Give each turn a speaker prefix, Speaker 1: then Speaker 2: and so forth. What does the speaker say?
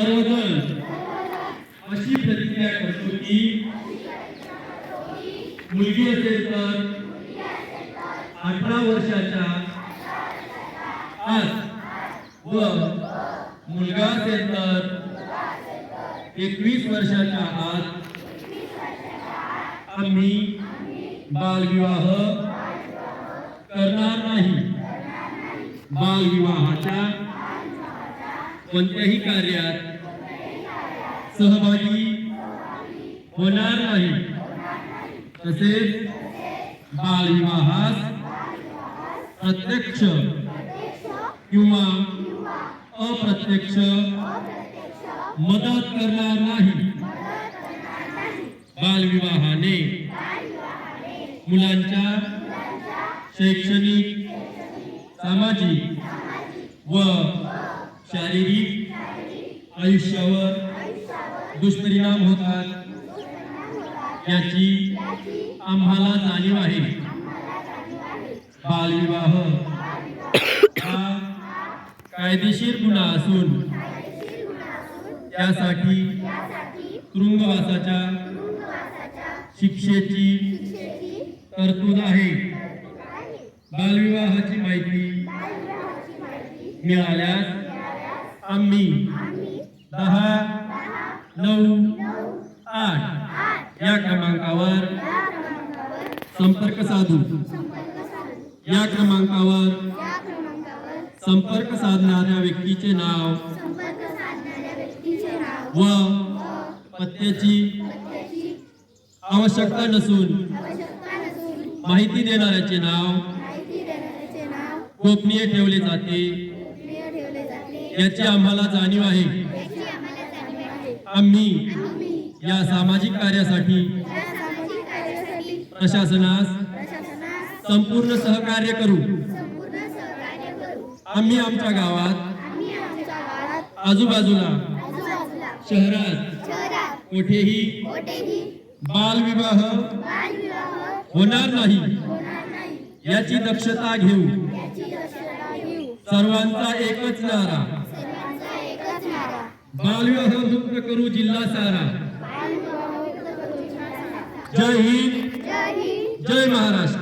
Speaker 1: सर्वजण अशी प्रतिज्ञा करतो की मुलगी असेल तर अठरा वर्षाच्या आत व मुलगा असेल तर एकवीस वर्षाच्या आत आम्ही बालविवाह करणार नाही. बालविवाहाच्या कोणत्याही कार्यात सहभागी होणार नाही. तसेच बालविवाहास प्रत्यक्ष किंवा अप्रत्यक्ष मदत करणार नाही. बालविवाहाने मुलांच्या शैक्षणिक सामाजिक व शारीरिक आयुष्यावर दुष्परिणाम होतात. याची आम्हाला जाणीव आहे. बालविवाह हा कायदेशीर गुन्हा असून त्यासाठी तुरुंगवासाच्या शिक्षेची तरतूद आहे. बालविवाहाची माहिती मिळाल्यास आम्ही दहा नऊ आठ. या क्रमांकावर संपर्क साधू. या क्रमांकावर संपर्क साधणाऱ्या व्यक्तीचे नाव व पत्त्याची आवश्यकता नसून माहिती देणाऱ्याचे नाव गोपनीय ठेवले जाते. याची आम्हाला जाणीव आहे
Speaker 2: याची आम्हाला जाणीव आहे
Speaker 1: आम्ही या सामाजिक कार्यासाठी प्रशासनास संपूर्ण सहकार्य करू. आम्ही आमच्या गावात आजूबाजूला शहरात कोठेही बालविवाह होणार नाही. याची दक्षता घेऊ. सर्वांचा एकच नारा. बालविवाह करू जिल्हा सारा
Speaker 2: जय हिंद.
Speaker 1: जय महाराष्ट्र.